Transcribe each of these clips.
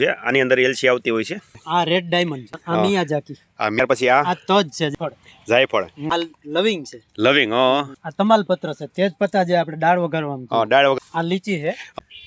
છે. આની અંદર એલસી આવતી હોય છે. આ રેડ ડાયમંડ છે. આ મિયાજાકી. આ મેર પછી આ? આ તજ છે ફળ જાયફળ. આ લવિંગ છે. લવિંગ હ. આ તમાલપત્ર છે. તેજ પત્તા જે આપણે દાળ વઘારવામાં હા દાળ વગર આ લીચી છે.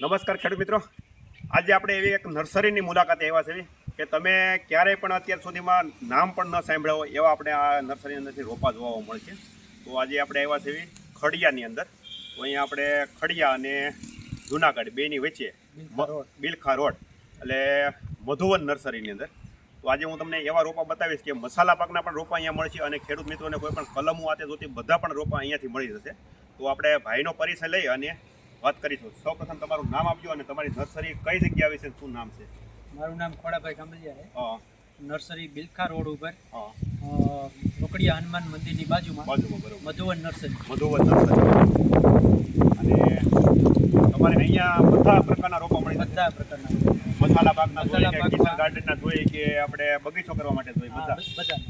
નમસ્કાર ખેડૂત મિત્રો. આજે આપણે એવી એક નર્સરીની મુલાકાતે આવ્યા છે કે તમે ક્યારેય પણ અત્યાર સુધીમાં નામ પણ ન સાંભળ્યા હોય એવા આપણે આ નર્સરીની અંદરથી રોપા જોવા મળશે તો આજે આપણે આવ્યા છે ખડિયાની અંદર. તો અહીંયા આપણે ખડિયા અને જુનાગઢ બેની વચ્ચે બિલખા રોડ. એટલે મધુવન નર્સરીની અંદર. તો આજે હું તમને એવા રોપા બતાવીશ કે મસાલા પાકના પણ રોપા અહીંયા મળશે અને ખેડૂત મિત્રોને કોઈ પણ કલમો આતે જોતી બધા પણ રોપા અહીંયાથી મળી જશે. તો આપણે ભાઈનો પરિચય લઈ અને વાત કરીશું. સૌપ્રથમ તમારું નામ આપજો અને તમારી નર્સરી કઈ જગ્યા વિશે શું નામ છે? મારું નામ ખોડાભાઈ કામડિયા છે. નર્સરી બિલખા રોડ ઉપર રોકડિયા હનુમાન મંદિરની બાજુમાં બાજુમાં મધુવન નર્સરી. મધુવન નર્સરી. અને તમારે અહીંયા બધા પ્રકારના રોપા મળી બધા પ્રકારના મસાલા પાકના મસાલા કે કિચન ગાર્ડનના જોઈએ કે આપણે બગીચો કરવા માટે જોઈએ બધા. બધા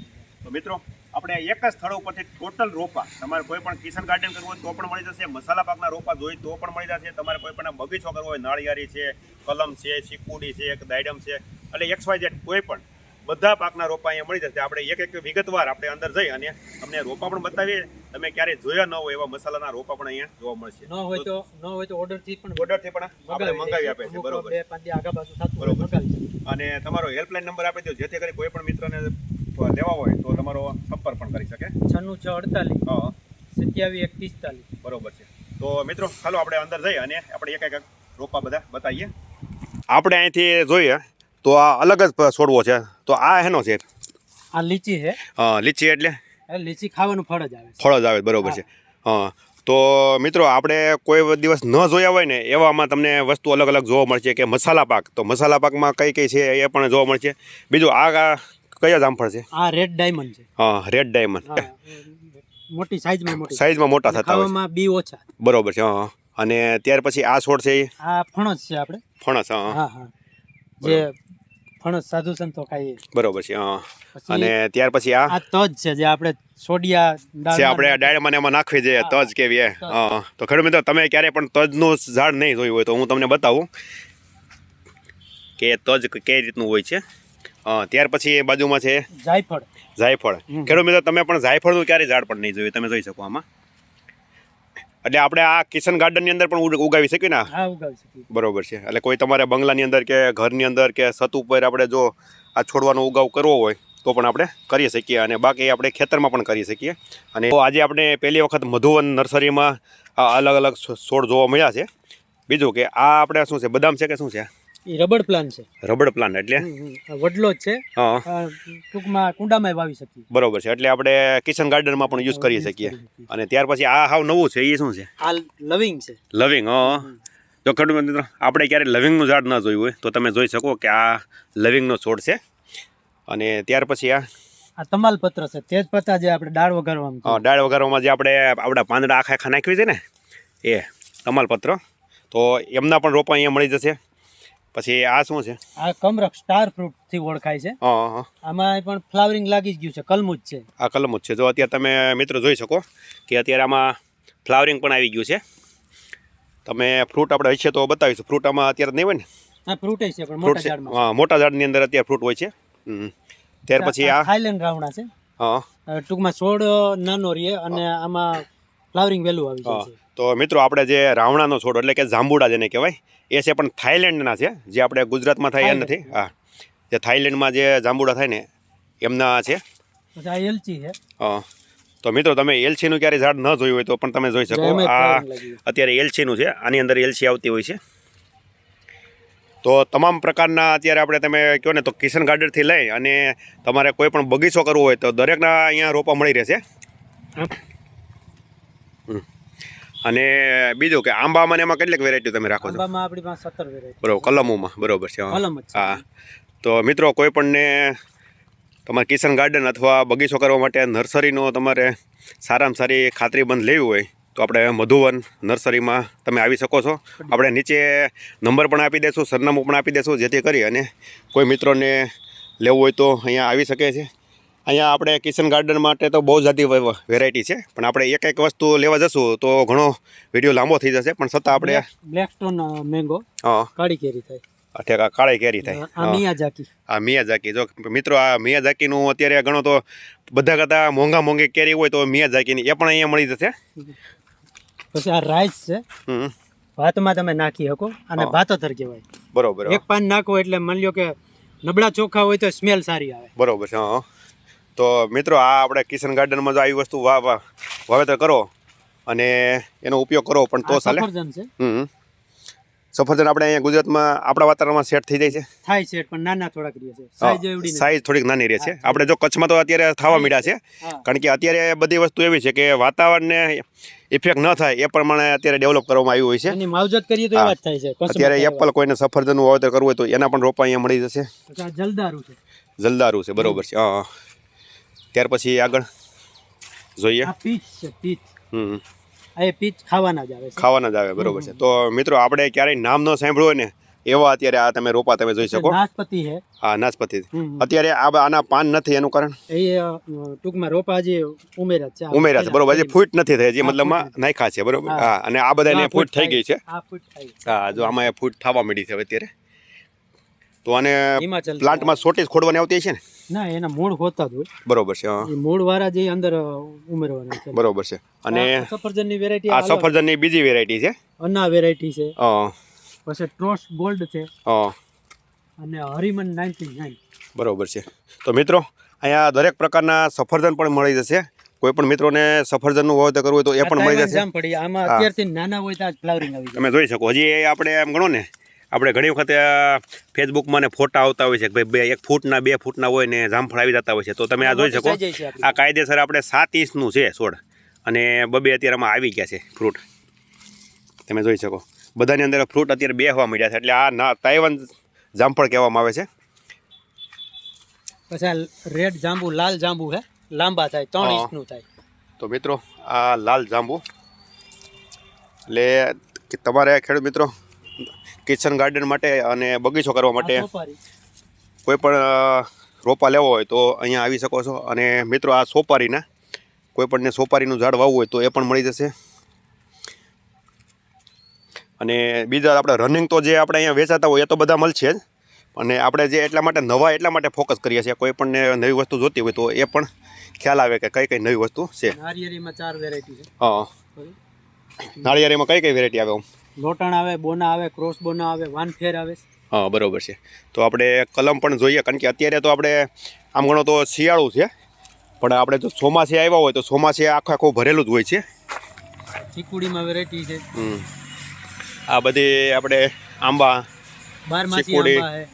તો મિત્રો આપણે એક જ સ્થળ ઉપરથી ટોટલ રોપા. તમારે કોઈ પણ કિચન ગાર્ડન કરવું હોય તો પણ મળી જશે. મસાલા પાકના રોપા જોઈએ તો પણ મળી જશે. તમારે કોઈ પણ બગીચો કરવો હોય નાળિયારી છે કલમ છે ચીકુડી છે એક દાયડમ છે. એટલે એક્સ વાય ઝેડ કોઈ પણ બધા પાકના રોપા અહીંયા મળી જશે. આપણે એક એક વિગતવાર આપણે અંદર જઈ અને તમને રોપા પણ બતાવીએ. તમે ક્યારેય જોયા ન હોય એવા મસાલાના રોપા પણ અહીંયા જોવા મળશે. ન હોય તો ન હોય તો ઓર્ડરથી પણ ઓર્ડરથી પણ આપણે મંગાવી આપે છે બરોબર. બે પાંચ આગા પાછું થતું બરોબર. અને તમારો હેલ્પલાઇન નંબર આપી દો. જેથી કરી કોઈ પણ મિત્રને લેવા હોય તો તમારો સંપર્ક પણ કરી શકે. છન્નું છ અડતાલીસ. હા. સત્યાવીસ એક પિસ્તાલીસ બરોબર છે. તો મિત્રો ચાલો આપણે અંદર જઈએ અને આપણે એક એક રોપા બધા બતાવીએ. આપણે અહીંથી જોઈએ. તો આ અલગ જ છોડવો છે. તો આ હેનો છે? આ લીચી છે. હા લીચી એટલે? લીચી ખાવાનું ફળ જ આવે ફળ જ આવે બરોબર છે. હા. તો મિત્રો આપણે કોઈ દિવસ ન જોયા હોય ને એવામાં તમને વસ્તુ અલગ અલગ જોવા મળશે કે મસાલા પાક. તો મસાલા પાકમાં કઈ કઈ છે એ પણ જોવા મળશે. બીજું આ કયા જામફળ છે? આ રેડ ડાયમંડ છે. હા રેડ ડાયમંડ મોટી સાઈઝમાં મોટી. સાઈઝમાં મોટા થતા હોય બી ઓછા. બરોબર છે હા અને ત્યાર પછી આ છોડ છે આ ફણસ છે આપણે. ફણસ હા હા. જે ફણસ સાધુ સંતો ખાઈએ. બરોબર છે અને ત્યાર પછી આ? તજ છે જે આપણે સોડિયા છે આપણે ડાયરામાં એમાં નાખવી છે તજ કેવી હા. તો ખેડૂત મિત્રો તમે ક્યારે પણ તજનું ઝાડ નહીં જોયું હોય તો હું તમને બતાવું કે તજ કઈ રીતનું હોય છે. ત્યાર પછી એ બાજુમાં છે જાયફળ. જાયફળ. ખેડૂત મિત્રો તમે પણ જાયફળનું ક્યારે ઝાડ પણ નહીં જોયું તમે જોઈ શકો આમાં. એટલે આપણે આ કિચન ગાર્ડનની અંદર પણ ઉગ- ઉગાવી શકીએ ને હા ઉગાવી શકીએ. બરોબર છે. એટલે કોઈ તમારે બંગલાની અંદર કે ઘરની અંદર કે છત ઉપર આપણે જો આ છોડવાનો ઉગાવ કરવો હોય તો પણ આપણે કરી શકીએ અને બાકી આપણે ખેતરમાં પણ કરી શકીએ. અને તો આજે આપણે પહેલી વખત મધુવન નર્સરીમાં આ અલગ અલગ છોડ જોવા મળ્યા છે. બીજું કે આ આપણે શું છે? બદામ છે કે શું છે? એ રબડ પ્લાન છે. રબડ પ્લાન્ટ એટલે? વડલો જ છે. હા. ટૂંકમાં કુંડામાં વાવી શકીએ. બરોબર છે. એટલે આપણે કિચન ગાર્ડનમાં પણ યુઝ કરી શકીએ. અને ત્યાર પછી આ હાવ નવું છે એ શું છે? આ લવિંગ છે. લવિંગ હા. જો ખેડૂત મિત્રો આપણે ક્યારે લવિંગનું ઝાડ ન જોયું હોય તો તમે જોઈ શકો કે આ લવિંગનો છોડ છે. અને ત્યાર પછી આ આ તમાલપત્ર છે. તેજ પત્તા જે આપણે દાળ વઘારવામાં હા દાળ વઘારવામાં જે આપણે આપણા પાંદડા આખા આખા નાખવી છે ને એ તમાલપત્ર. તો એમના પણ રોપા અહીંયા મળી જશે. પછી આ શું છે? આ કમરક સ્ટાર ફ્રૂટથી ઓળખાય છે. આમાં પણ ફ્લાવરિંગ લાગી જ ગયું છે કલમુજ છે. આ કલમુજ છે. જો અત્યારે તમે મિત્રો જોઈ શકો કે અત્યારે આમાં ફ્લાવરિંગ પણ આવી ગયું છે. તમે ફ્રૂટ આપણે હશે તો બતાવીશું. ફ્રૂટ આમાં અત્યારે નહીં હોય ને? હા ફ્રૂટ છે પણ મોટા ઝાડમાં. હા મોટા ઝાડની અંદર અત્યારે ફ્રૂટ હોય છે. ત્યાર પછી આ થાઈલેન્ડ રાવણા છે. હા. ટૂંકમાં છોડ નાનો રહે અને આમાં ફ્લાવરિંગ વહેલું આવી જાય છે. તો મિત્રો આપણે જે રાવણાનો છોડ એટલે કે જાંબુડા જેને કહેવાય એ છે પણ થાઈલેન્ડના છે જે આપણે ગુજરાતમાં થાય એ નથી. હા જે થાઈલેન્ડમાં જે જાંબુડા થાય ને એમના છે. આ એલચી છે. હા તો મિત્રો તમે એલચીનું ક્યારે ઝાડ ન જોયું હોય તો પણ તમે જોઈ શકો. આ અત્યારે એલચીનું છે આની અંદર એલચી આવતી હોય છે. તો તમામ પ્રકારના અત્યારે આપણે તમે કહો ને તો કિશન ગાર્ડનથી લઈ અને તમારે કોઈ પણ બગીચો કરવો હોય તો દરેકના અહીંયા રોપા મળી રહેશે. અને બીજું કે આંબામાં એમાં કેટલીક વેરાયટી તમે રાખો છો? આંબામાં આપણી પાસે સત્તર વેરાયટી બરોબર કલમોમાં બરોબર છે હા. કલમ હા. તો મિત્રો કોઈ પણને તમારે કિશન ગાર્ડન અથવા બગીચો કરવા માટે નર્સરીનો તમારે સારામાં સારી ખાતરીબંધ લેવી હોય તો આપણે મધુવન નર્સરીમાં તમે આવી શકો છો. આપણે નીચે નંબર પણ આપી દઈશું સરનામું પણ આપી દઈશું જેથી કરી અને કોઈ મિત્રોને લેવું હોય તો અહીંયા આવી શકે છે. અહીંયા આપણે કિચન ગાર્ડન માટે તો બહુ જાતી વેરાયટી છે. પણ આપણે એક એક વસ્તુ લેવા જશું તો ઘણો વીડિયો લાંબો થઈ જશે. પણ છતાં આપણે બ્લેક સ્ટોન મેંગો હા. કાળી કેરી થાય. આ કાળી કેરી થાય. આ મિયાઝાકી આ મિયાઝાકી જો મિત્રો આ મિયાઝાકીનું અત્યારે ગણો તો બધા કરતાં મોંઘા મોંઘી કેરી હોય તો મિયાઝાકીની એ પણ અહીંયા મળી જશે. પછી આ રાઈસ છે. હમ. ભાતમાં તમે નાખી શકો અને. ભાતોતર કહેવાય. બરોબર એક પાન નાખો એટલે માની લ્યો કે નબળા ચોખા હોય તો સ્મેલ સારી આવે. બરોબર છે હા. તો મિત્રો આ આપણે કિશન ગાર્ડનમાં જો આવી વસ્તુ વાવેતર કરો અને એનો ઉપયોગ કરો પણ તો ચાલે. હમ. સફરજન આપણે અહીંયા ગુજરાતમાં આપણા વાતાવરણમાં સેટ થઈ જાય છે? થાય છે પણ નાના થોડાક રહે છે. સાઈઝ થોડીક નાની રહે છે. આપણે જો કચ્છમાં તો અત્યારે થવા મીડ્યા છે. કારણ કે અત્યારે બધી વસ્તુ એવી છે કે વાતાવરણને ઇફેક્ટ ન થાય એ પ્રમાણે અત્યારે ડેવલપ કરવામાં આવ્યું હોય છે. એની માવજત કરીએ તો. એવા જ થાય છે. અત્યારે એપલ કોઈને સફરજનનું વાવેતર કરવું હોય તો એના પણ રોપા અહીંયા મળી જશે. જલદારું જલદારુ છે. જલદારું છે બરોબર છે. હા. ત્યાર પછી આગળ જોઈએ. આ પીચ છે પીચ. હમ આ પીચ ખાવાના જ આવે છે. ખાવાના જ આવે બરોબર છે. તો મિત્રો આપણે ક્યારેય નામ ન સાંભળ્યું હોય ને એવા અત્યારે આ તમે રોપા તમે જોઈ શકો. નાશપતિ છે. હા નાશપતિ. અત્યારે આ આના પાન નથી એનું કારણ? એ ટૂંકમાં રોપા જે ઉમેરા છે. ઉમેરા છે બરોબર. હજી ફૂટ નથી થઈ હજી મતલબમાં નાખા નાખ્યા છે બરોબર? હા. અને આ બધાને ફૂટ થઈ ગઈ છે. આ ફૂટ થાય. હા જો આમાં એ ફૂટ થવા મળી છે અત્યારે. તો આને પ્લાન્ટમાં શોર્ટેજ ખોડવાની આવતી છે ને? ના એના મૂળ હોતા જ હોય. બરોબર છે હા. મૂળ વાળા જે અંદર ઉમેરવાના છે. બરોબર છે. અને સફરજનની વેરાયટી આ સફરજનની બીજી વેરાયટી છે? અના વેરાયટી છે. હા. પછી ટ્રોસ ગોલ્ડ છે. હા. અને હરિમન નાઇન્ટી નાઇન. બરોબર છે. તો મિત્રો અહીંયા દરેક પ્રકારના સફરજન પણ મળી જશે. કોઈ પણ મિત્રોને સફરજનનું વાવેતર કરવું હોય તો એ પણ મળી જશે. આમાં અત્યારથી નાના હોય ત્યાં ફ્લાવરિંગ આવી તમે જોઈ શકો. હજી આપણે એમ ગણો ને આપણે ઘણી વખત ફેસબુકમાં ને ફોટા આવતા હોય છે કે ભાઈ બે એક ફૂટના બે ફૂટના હોય ને જામફળ આવી જતા હોય છે. તો તમે આ જોઈ શકો. આ કાયદેસર આપણે સાત ઇંચનું છે છોડ. અને બબે અત્યારે આમાં આવી ગયા છે ફ્રૂટ. તમે જોઈ શકો. બધાની અંદર ફ્રૂટ અત્યારે બે હોવા મળ્યા છે. એટલે આ ના તાઇવાન જામફળ કહેવામાં આવે છે. પછી રેડ જાંબુ લાલ જાંબુ હે? લાંબા થાય ત્રણ. ઇંચનું થાય. તો મિત્રો આ લાલ જાંબુ. એટલે તમારે ખેડૂત મિત્રો કિચન ગાર્ડન માટે અને બગીચો કરવા માટે કોઈ પણ રોપા લેવો હોય તો અહીંયા આવી શકો છો. અને મિત્રો આ સોપારીના કોઈ પણને સોપારીનું ઝાડ વાવવું હોય તો એ પણ મળી જશે. અને બીજા આપણે રનિંગ તો જે આપણે અહીંયા વેચાતા હોય એ તો બધા મળશે જ. અને આપણે જે એટલા માટે નવા એટલા માટે ફોકસ કરીએ છીએ. કોઈ પણ નવી વસ્તુ જોતી હોય તો એ પણ ખ્યાલ આવે કે કઈ કઈ નવી વસ્તુ છે. નારિયેળીમાં ચાર વેરાયટી છે. હા. નાળિયેરીમાં કઈ કઈ વેરાયટી આવે આમ? લોટણ આવે બોના આવે ક્રોસ બોના આવે વાનફેર આવે. હા બરોબર છે. તો આપણે કલમ પણ જોઈએ કારણ કે અત્યારે તો આપણે આમ ગણો તો શિયાળું છે. પણ આપણે જો ચોમાસે આવ્યા હોય તો ચોમાસે આખું આખું ભરેલું જ હોય છે. ચીકુડીમાં વેરાયટી છે. આ બધી આપણે આંબા ચીકુડી. આંબા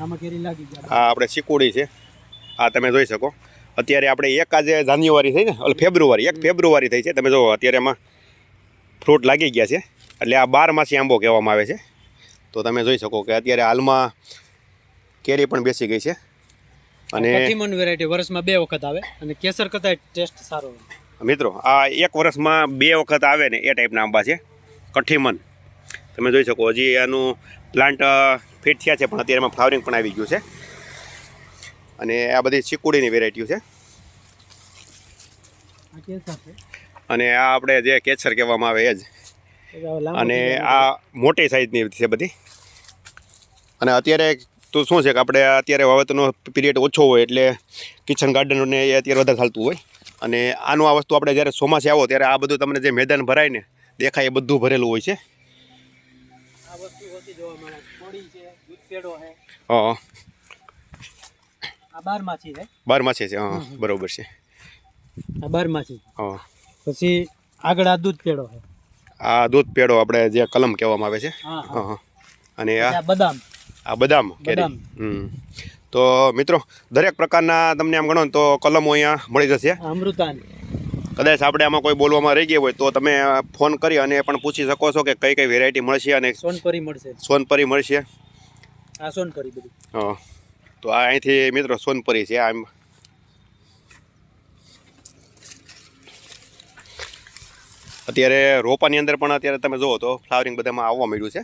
આમાં કેરી લાગી જાય આ આપણે ચીકુડી છે. આ તમે જોઈ શકો. અત્યારે આપણે એક આજે જાન્યુઆરી થઈ ને ફેબ્રુઆરી એક ફેબ્રુઆરી થઈ છે. તમે જો અત્યારે એમાં ફ્રૂટ લાગી ગયા છે. એટલે આ બારમાસી આંબો કહેવામાં આવે છે. તો તમે જોઈ શકો કે અત્યારે હાલમાં કેરી પણ બેસી ગઈ છે. અને કઠીમન વેરાયટી વર્ષમાં બે વખત આવે અને કેસર કરતા ટેસ્ટ સારો મિત્રો આ એક વર્ષમાં બે વખત આવે ને એ ટાઈપના આંબા છે. કઠીમન તમે જોઈ શકો હજી આનું પ્લાન્ટ ફિટ થયા છે પણ અત્યારે એમાં ફ્લાવરિંગ પણ આવી ગયું છે. અને આ બધી ચીકુડીની વેરાયટીઓ છે. અને આ આપણે જે કેસર કહેવામાં આવે એ જ. અને આ મોટી સાઈઝની છે બધી. અને અત્યારે તો શું છે કે આપણે અત્યારે વાવેતરનો પીરિયડ ઓછો હોય એટલે કિચન ગાર્ડનને એ અત્યારે વધારે ચાલતું હોય. અને આનું આ વસ્તુ આપણે જ્યારે ચોમાસે આવો ત્યારે આ બધું તમને જે મેદાન ભરાય ને દેખાય એ બધું ભરેલું હોય છે. હા આ છે બારમાસી છે હા બરોબર છે. હા. પછી આગળ આ દૂધ પેડો છે. આ દૂધ પેડો આપણે જે કલમ કહેવામાં આવે છે. અને આ બદામ. આ બદામ કેરી. હમ. તો મિત્રો દરેક પ્રકારના તમને આમ ગણો તો કલમો અહીંયા મળી જશે. અમૃતાન કદાચ આપણે આમાં કોઈ બોલવામાં રહી ગયા હોય તો તમે ફોન કરી અને પણ પૂછી શકો છો કે કઈ કઈ વેરાયટી મળશે અને સોનપરી મળશે. સોનપરી મળશે. આ સોનપરી બધું. હા. તો આ અહીંથી મિત્રો સોનપરી છે આમ અત્યારે રોપાની અંદર પણ અત્યારે તમે જુઓ તો ફ્લાવરિંગ બધામાં આવવા મળ્યું છે.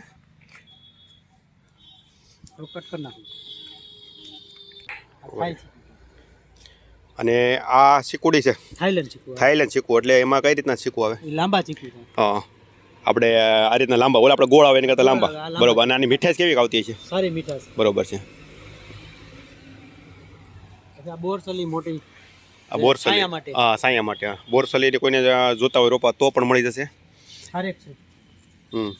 અને આ ચીકુડી છે. થાઈલેન્ડ ચીકુ એટલે એમાં કઈ રીતના ચીકુ આવે? લાંબા ચીકુ હા. આપણે આ રીતના લાંબા ઓલા આપણે ગોળ આવે એની કરતાં લાંબા. બરોબર અને આની મીઠાશ કેવી આવતી છે સારી મીઠાશ. બરોબર છે. બોરસલી મોટી. આ બોરસલી. હા સાયા માટે. બોરસલી કોઈને જોતા હોય રોપા તો પણ મળી જશે. હમ.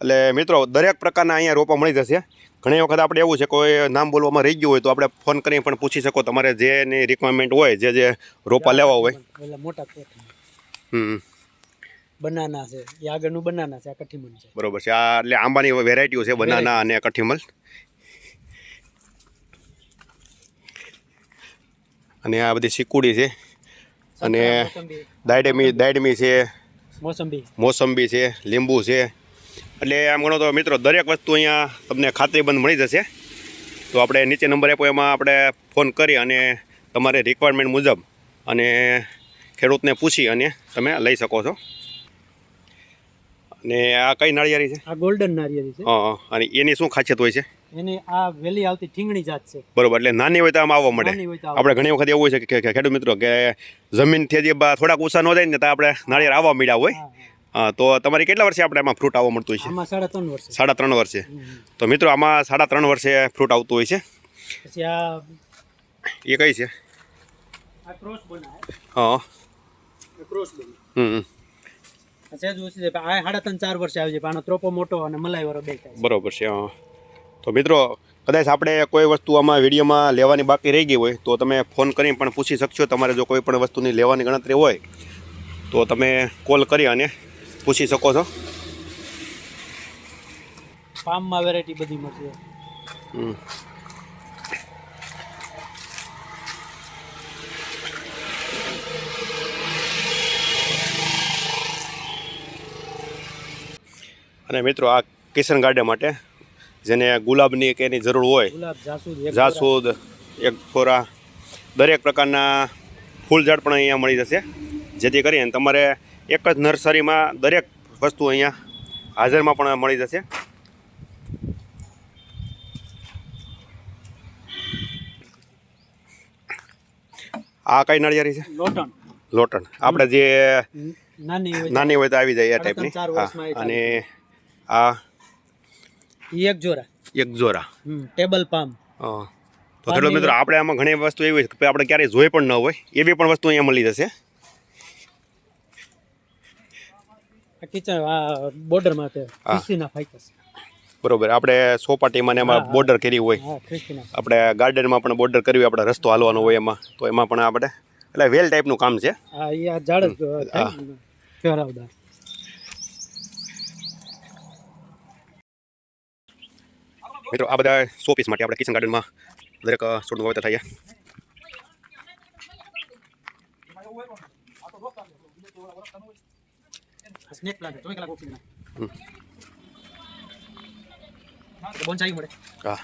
એટલે મિત્રો દરેક પ્રકારના અહીંયા રોપા મળી જશે. ઘણી વખત આપણે એવું છે કોઈ નામ બોલવામાં રહી ગયું હોય તો આપણે ફોન કરીને પણ પૂછી શકો તમારે જે એની રિક્વાયરમેન્ટ હોય જે જે રોપા લેવા હોય. મોટા હમ. બનાના છે. એ આગળનું બનાના છે આ કઠીમણ છે. બરોબર છે. આ એટલે આંબાની વેરાયટીઓ છે બનાના અને કઠીમલ. અને આ બધી સિકુડી છે. અને દાયડમી દાયડમી છે. મોસંબી. મોસંબી છે લીંબુ છે. એટલે આમ ગણો તો મિત્રો દરેક વસ્તુ અહીંયા તમને ખાતરીબંધ મળી જશે. તો આપણે નીચે નંબર આપ્યો એમાં આપણે ફોન કરી અને તમારે રિક્વાયરમેન્ટ મુજબ અને ખેડૂતને પૂછી અને તમે લઈ શકો છો. અને આ કઈ નાળિયેરી છે? આ ગોલ્ડન નારિયેળી છે. હા. અને એની શું ખાસિયત હોય છે? એની આ વેલી આવતી ઠીંગણી જાત છે. બરોબર એટલે નાની હોય તો આમ આવવા મળે. આપણે ઘણી વખત એવું હોય છે કે ખેડૂત મિત્રો કે જમીનથી થી બા થોડાક ઓછા ન જાય ને તો આપણે નાળિયેર આવવા મળ્યા હોય. તો તમારી કેટલા વર્ષે આપણે આમાં ફ્રૂટ આવવા મળતું હોય છે? આમાં સાડા ત્રણ વર્ષે. સાડા ત્રણ વર્ષે. તો મિત્રો આમાં સાડા ત્રણ વર્ષે ફ્રૂટ આવતું હોય છે. પછી આ એ કઈ છે? આ ક્રોસ બનાવે. હા. ક્રોસ બનાવે. હમ આ સહેજ ઓછી છે આ સાડા ત્રણ ચાર વર્ષે આવી છે પણ આનો ત્રોપો મોટો અને મલાઈ વાળો બે બરોબર છે હા. તો મિત્રો કદાચ આપણે કોઈ વસ્તુ આમાં વિડીયોમાં લેવાની બાકી રહી ગઈ હોય તો તમે ફોન કરીને પણ પૂછી શકશો. તમારે જો કોઈ પણ વસ્તુની લેવાની ગણતરી હોય તો તમે કોલ કરી અને પૂછી શકો છો. પામમાં વેરાયટી બધી મળશે હમ. અને મિત્રો આ કિશન ગાર્ડન માટે જેને ગુલાબની કે એની જરૂર હોય. જાસૂદ એક ફોરા. દરેક પ્રકારના ફૂલ ઝાડ પણ અહીંયા મળી જશે. જેથી કરીને તમારે એક જ નર્સરીમાં દરેક વસ્તુ અહીંયા હાજરમાં પણ મળી જશે. આ કઈ નળિયારી છે? લોટણ. લોટણ. આપણે જે નાની હોય તો આવી જાય એ ટાઈપની અને આ એક જોરા. એક જોરા. Table palm. હા. તો ખેડૂત મિત્રો આપણે આમાં ઘણી વસ્તુ એવી છે કે આપણે ક્યારેય જોઈ પણ ન હોય. એવી પણ વસ્તુ અહીંયા મળી જશે. આ કિચન આ બોર્ડર માટે હા. ક્રિસ્ટીના ફાઇકસ બરોબર. આપણે સોપાટીમાં ને એમાં. બોર્ડર કરી હોય. આપણે ગાર્ડનમાં પણ બોર્ડર કર્યું હોય આપણે રસ્તો હાલવાનો હોય એમાં. તો એમાં પણ આપણે એટલે વેલ ટાઈપનું કામ છે. હા ઝાડ જ થાય ને ફેરાવદાર મિત્રો આ બધા સો પીસ માટે આપણે કિચન ગાર્ડનમાં દરેક છોડનું વાવેતર થાય હા.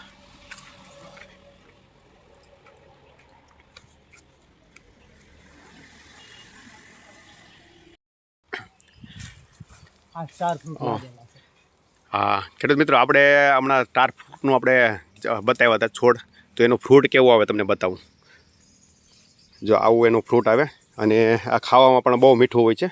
હા. ખેડૂત મિત્રો આપણે હમણાં સ્ટાર ફ્રૂટનું આપણે બતાવ્યા હતા છોડ. તો એનું ફ્રૂટ કેવું આવે તમને બતાવું? જો આવું એનું ફ્રૂટ આવે અને આ ખાવામાં પણ બહુ મીઠું હોય છે.